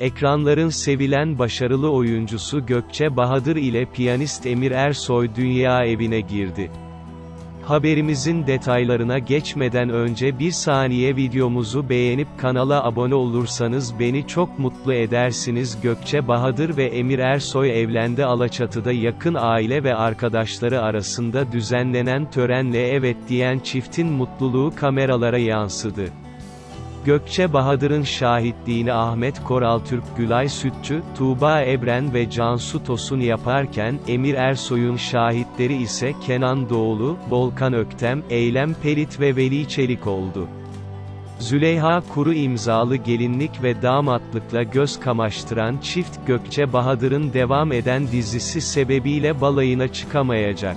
Ekranların sevilen başarılı oyuncusu Gökçe Bahadır ile piyanist Emir Ersoy dünya evine girdi. Haberimizin detaylarına geçmeden önce bir saniye videomuzu beğenip kanala abone olursanız beni çok mutlu edersiniz. Gökçe Bahadır ve Emir Ersoy evlendi Alaçatı'da yakın aile ve arkadaşları arasında düzenlenen törenle evet diyen çiftin mutluluğu kameralara yansıdı. Gökçe Bahadır'ın şahitliğini Ahmet Koraltürk Gülay Sütçü, Tuğba Ebren ve Cansu Tosun yaparken, Emir Ersoy'un şahitleri ise Kenan Doğulu, Volkan Öktem, Eylem Pelit ve Veli Çelik oldu. Züleyha Kuru imzalı gelinlik ve damatlıkla göz kamaştıran çift Gökçe Bahadır'ın devam eden dizisi sebebiyle balayına çıkamayacak.